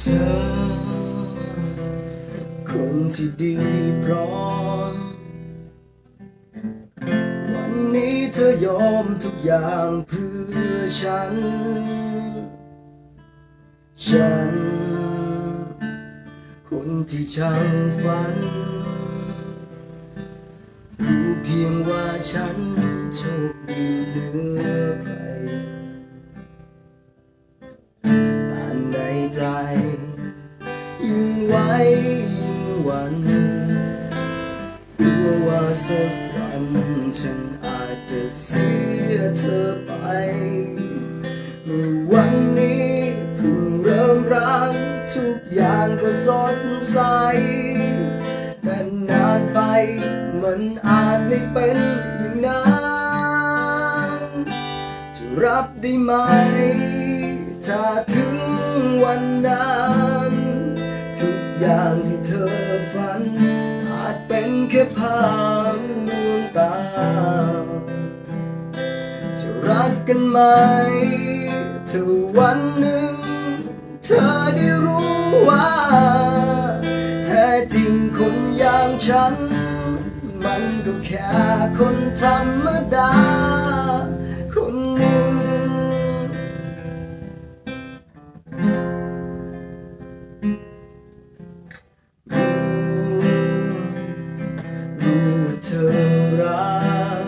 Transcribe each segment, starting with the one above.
ธอ คนที่ดีพร้อม วันนี้เธอยอมทุกอย่างเพื่อฉัน ฉัน คนที่ช่างฝัน ยิ่งไว้ยิ่งหวันกลัวว่าสักวันฉันอาจจะเสียเธอไปเมื่อวันนี้เพิ่งเริ่มรักทุกอย่างก็สดใสแต่นานไปมันอาจไม่เป็นอย่างนั้นจะรับได้ไหม ถ้าถึงวันนั้นทุกอย่างที่เธอฝัน อาจเป็นแค่ภาพลวงตา จะรักกันไหมถ้าวันหนึ่ง เธอได้รู้ว่า แท้จริงคนอย่างฉัน มันก็แค่คนธรรมดา เธอรัก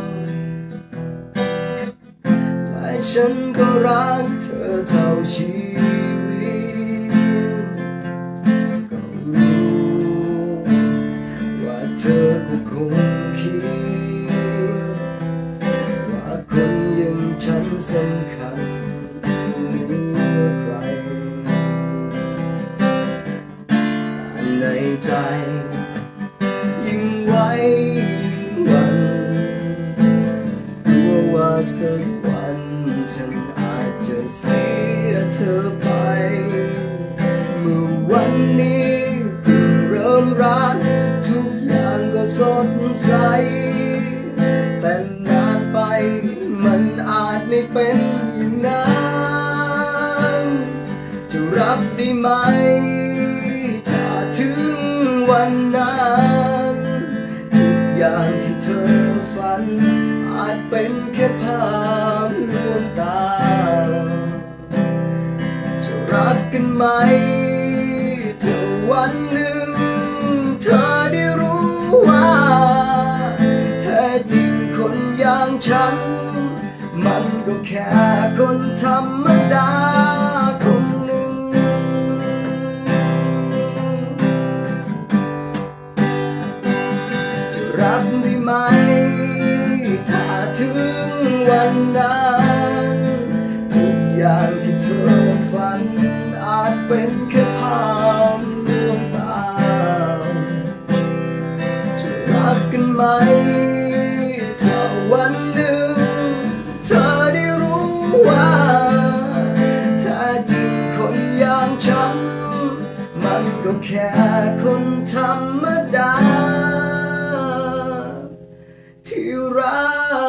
และฉันก็รักเธอเท่าชีวิต ก็รู้ว่าเธอก็คงคิด ว่าคนอย่างฉันสำคัญหนือใครแต่ในใจยิ่งไว้ สักวันฉันอาจจะเสียเธอไป เมื่อวันนี้เพิ่งเริ่มรัก ทุกอย่างก็สดใส ไหมถ้าวันหนึ่ง เธอได้รู้ว่าแท้จริงคนอย่างฉัน มันก็แค่คนธรรมดาคนหนึ่ง จะรับได้ไหม ถ้าถึงวันนั้น เป็นแค่ภาพลวงตาจะรักกันไหม ถ้าวันหนึ่ง เธอได้รู้ว่าถ้าจริงคนอย่างฉัน มันก็แค่คนธรรมดา ที่รัก